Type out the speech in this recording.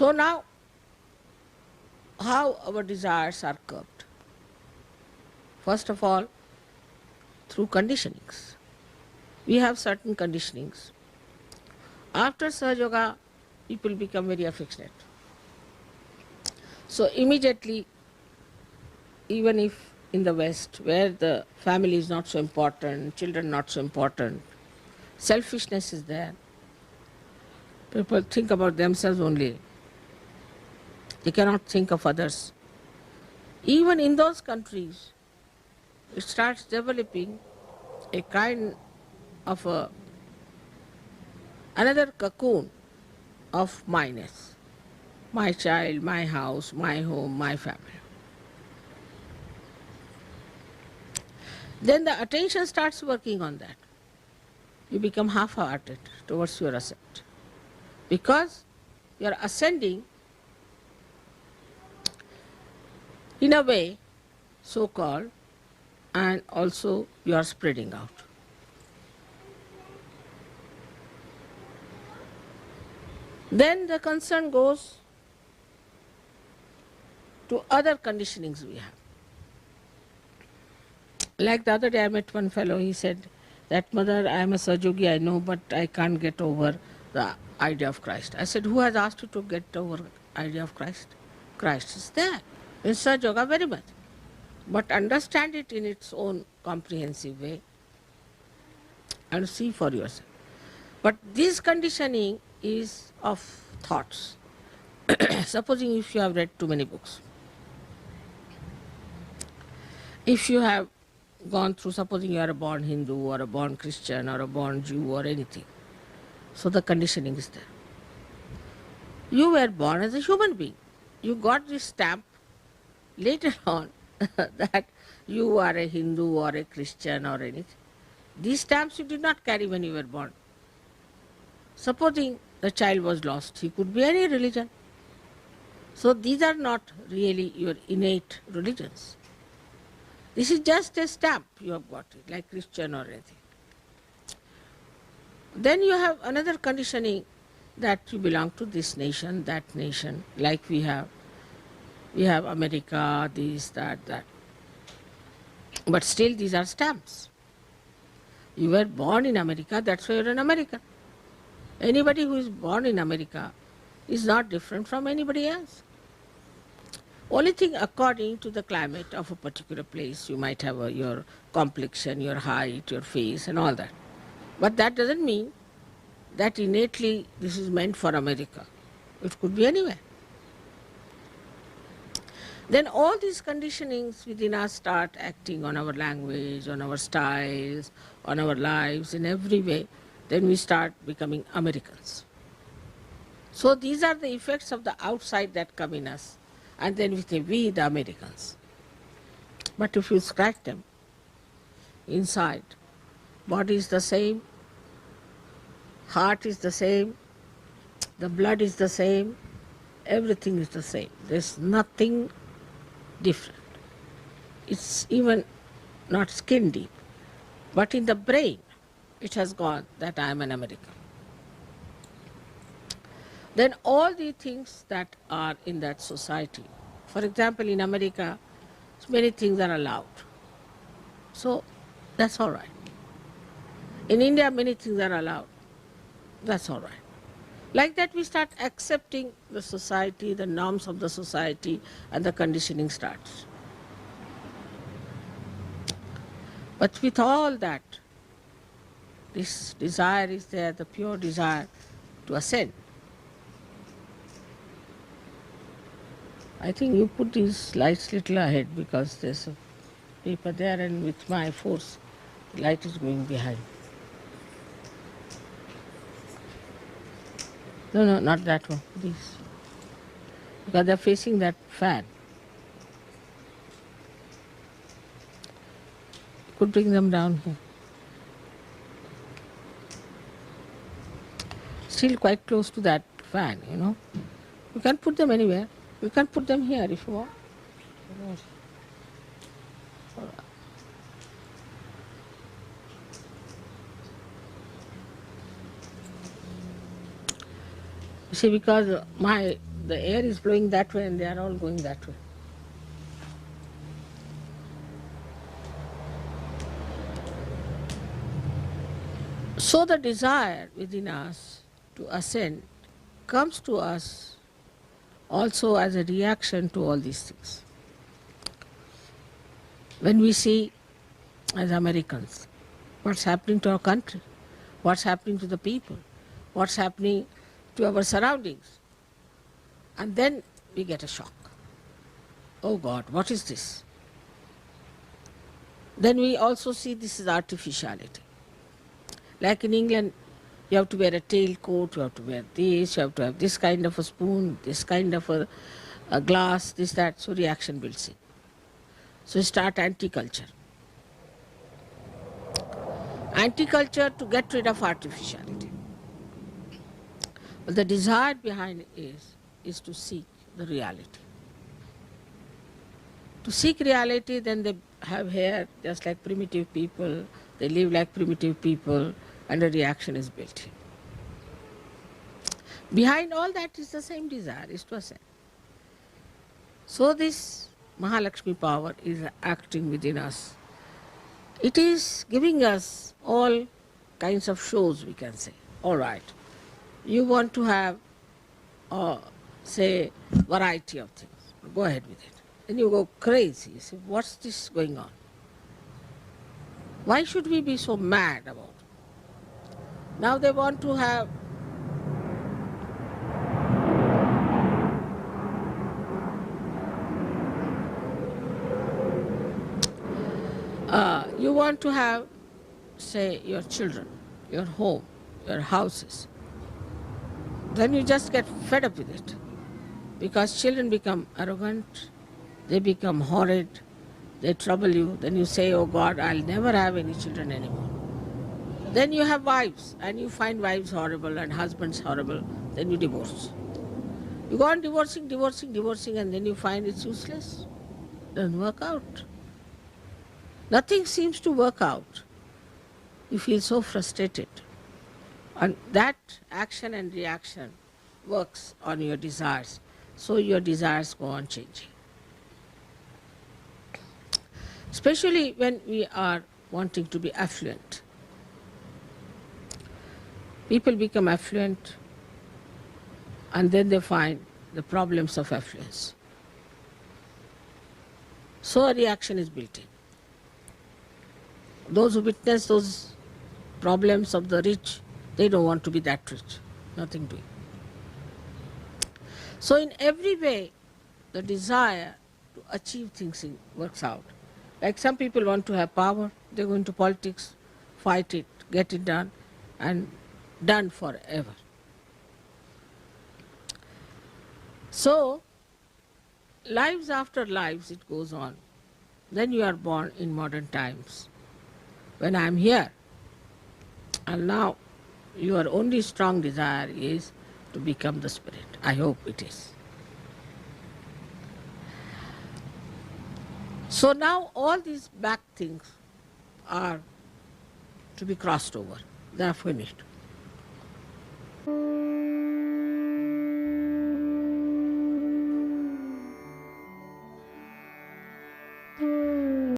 So now, how our desires are curbed? First of all, through conditionings. We have certain conditionings. After Sahaja Yoga, people become very affectionate. So immediately, even if in the West, where the family is not so important, children not so important, selfishness is there. People think about themselves only. They cannot think of others. Even in those countries, it starts developing a kind of a, another cocoon of myness. My child, my house, my home, my family. Then the attention starts working on that. You become half hearted towards your ascent. Because you are ascending in a way, so called, and also you are spreading out. Then the concern goes to other conditionings we have. Like the other day, I met one fellow, he said, That mother, I am a Sajogi, I know, but I can't get over the idea of Christ. I said, Who has asked you to get over idea of Christ? Christ is there. In Sahaja Yoga, very much. But understand it in its own comprehensive way and see for yourself. But this conditioning is of thoughts. Supposing if you have read too many books, if you have gone through, supposing you are a born Hindu or a born Christian or a born Jew or anything, so the conditioning is there. You were born as a human being. You got this stamp later on that you are a Hindu or a Christian or anything. These stamps you did not carry when you were born. Supposing the child was lost, he could be any religion. So these are not really your innate religions. This is just a stamp you have got it, like Christian or anything. Then you have another conditioning that you belong to this nation, that nation, like we have. We have America, this, that, that. But still, these are stamps. You were born in America, that's why you're an American. Anybody who is born in America is not different from anybody else. Only thing according to the climate of a particular place, you might have a, your complexion, your height, your face, and all that. But that doesn't mean that innately this is meant for America. It could be anywhere. Then all these conditionings within us start acting on our language, on our styles, on our lives, in every way. Then we start becoming Americans. So these are the effects of the outside that come in us. And then we say, we the Americans. But if you scratch them inside, body is the same, heart is the same, the blood is the same, everything is the same. There's nothing different. It's even not skin deep. But in the brain, it has gone that I am an American. Then all the things that are in that society, for example, in America, many things are allowed. So that's all right. In India, many things are allowed. That's all right. Like that, we start accepting the society, the norms of the society, and the conditioning starts. But with all that, this desire is there, the pure desire to ascend. I think you put these lights little ahead because there's a paper there and with my force, the light is going behind. No, no, not that one, these. Because they're facing that fan. Could bring them down here. Still quite close to that fan, you know. You can put them anywhere. You can put them here if you want. You see, because my the air is blowing that way and they are all going that way. So the desire within us to ascend comes to us also as a reaction to all these things. When we see, as Americans, what's happening to our country, what's happening to the people, what's happening to our surroundings, and then we get a shock. Oh God, what is this? Then we also see this is artificiality. Like in England, you have to wear a tailcoat, you have to wear this, you have to have this kind of a spoon, this kind of a, a glass, this, that. So reaction builds in. So start anti-culture. Anti-culture to get rid of artificiality. But the desire behind it is, is to seek the reality. To seek reality, then they have hair just like primitive people, they live like primitive people, and a reaction is built in. Behind all that is the same desire, is to ascend. So this Mahalakshmi power is acting within us. It is giving us all kinds of shows, we can say. All right, you want to have, uh, say, variety of things. Go ahead with it. Then you go crazy. You say, what's this going on? Why should we be so mad about it? Now they want to have uh, you want to have, say, your children, your home, your houses. Then you just get fed up with it. Because children become arrogant, they become horrid, they trouble you. Then you say, Oh God, I'll never have any children anymore. Then you have wives, and you find wives horrible and husbands horrible, then you divorce. You go on divorcing, divorcing, divorcing, and then you find it's useless. Doesn't work out. Nothing seems to work out. You feel so frustrated. And that action and reaction works on your desires. So your desires go on changing. Especially when we are wanting to be affluent. People become affluent and then they find the problems of affluence. So a reaction is built in those who witness those problems of the rich, they don't want to be that rich. Nothing doing. So in every way, the desire to achieve things works out. Like some people want to have power, they go into politics, fight it, get it done, and done forever. So, lives after lives, it goes on. Then you are born in modern times when I am here. And now your only strong desire is to become the spirit. I hope it is. So now all these back things are to be crossed over. They are finished.